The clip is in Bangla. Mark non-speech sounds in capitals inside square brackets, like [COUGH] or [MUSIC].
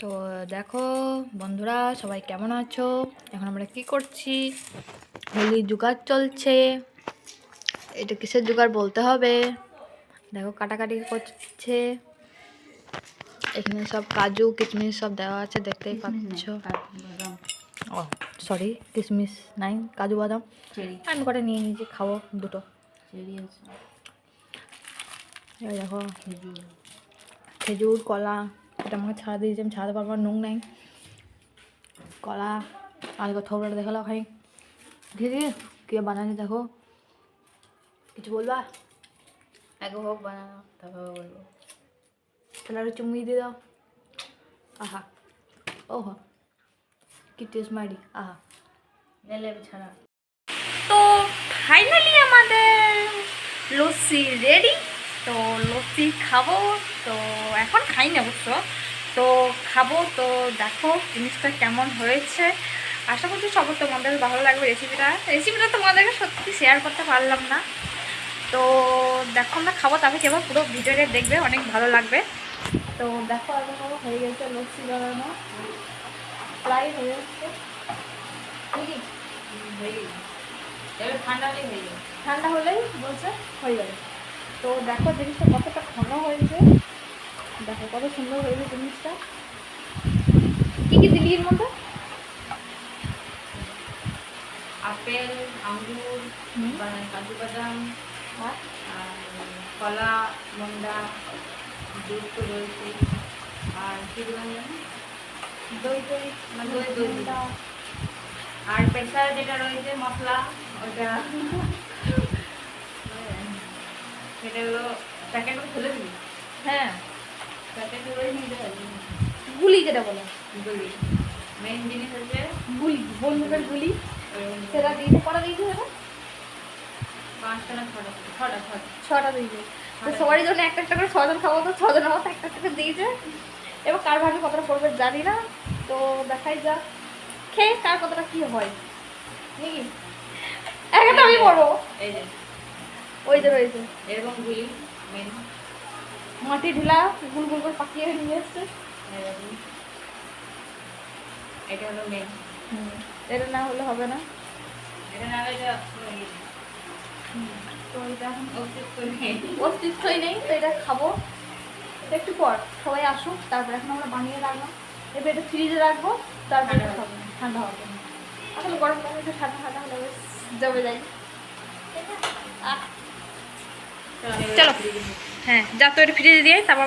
তো দেখো বন্ধুরা সবাই কেমন আছো? এখন আমরা কি করছি? হোলি জোগাড় চলছে। এটা কিসের জোগাড় বলতে হবে? দেখো কাটাকাটি করছে। এখানে সব কাজু কিশমিশ সব দেওয়া আছে দেখতেই পাচ্ছ। ও সরি কিশমিশ নাই কাজু বাদাম। আমি কটা নিয়ে নিয়েছি খাব দুটো। দেখো খেজুর কলা। এটা আমাকে ছাড়া দিয়েছে আমি ছাড়াতে পারব না, নুন নাই। কলা আর একবার থোবড়াটা দেখাল খাই ধীরে ধীরে কে বানানি দেখো। কিছু বলবা? আগে হোক বানানো তারপর বলব। তাহলে আরও চুমুই দিয়ে দাও। আহা ওহো কি টেস্ট মারি আহা। নেলে ছাড়া। তো ফাইনালি আমাদের লস্যি রেডি তো লস্যি খাব তো এখন খাই না অবশ্য। তো খাব তো দেখো জিনিসটা কেমন হয়েছে। আশা করছি সবার তোমাদের ভালো লাগবে রেসিপিটা রেসিপিটা তোমাদেরকে সত্যি শেয়ার করতে পারলাম না। তো দেখো আমরা খাব তবে কেবল পুরো ভিডিওটা দেখবে অনেক ভালো লাগবে। তো দেখো এখন হয়ে গেছে লস্যি বানানো প্রায় হয়ে যাচ্ছে ঠান্ডা হলেই বলছে হয়ে যাবে। তো দেখো জিনিসটা কতটা ঘন হয়েছে। দেখো কত সুন্দর হয়েছে জিনিসটা। কি কি দিলি এর মধ্যে? আপেল আঙ্গুর। বা- কাজু বাদাম কলা মন্ডা দুধ তো রয়েছে। আর কি দিলাম দই দই মানে দই দই আর প্রেসার যেটা রয়েছে মশলা ওটা [LAUGHS] সেটা হলো প্যাকেটটা খুলে দিবি। হ্যাঁ প্যাকেট খুলে নিয়ে যাবে গুলি যেটা বলে। গুলি। মেন জিনিস হচ্ছে গুলি বন্দুকের গুলি। সেটা কটা পাঁচটা না ছটা? ছটা ছটা। ছটা দিয়েছে। তো সবারই জন্য একটা একটা করে ছজন খাব তো ছজনের মতো একটা একটা করে দিয়েছে। এবার কার ভাগে কতটা পড়বে জানি না। তো দেখাই যাক। খেয়ে কার কতটা কি হয়। নাকি? একটা আমি পড়ব। এই যে। ওই যে রয়েছে। এরকম গুলি মেন মাটি ঢিলা গুল গুল করে পাকিয়ে নিয়ে এসছে। এটা হলো মেন এটা না হলে হবে না। এটা না হলে অস্তিত্বই নেই। তো এটা খাব। একটু পর সবাই আসুক তারপর এখন আমরা বানিয়ে রাখলাম এবার এটা ফ্রিজে রাখব তারপর ঠান্ডা খাব ঠান্ডা হবে। আসলে গরম গরম একটু ঠান্ডা ঠান্ডা হলে জমে চলো। হ্যাঁ যা তো এটা ফ্রিজে দিয়ে তারপর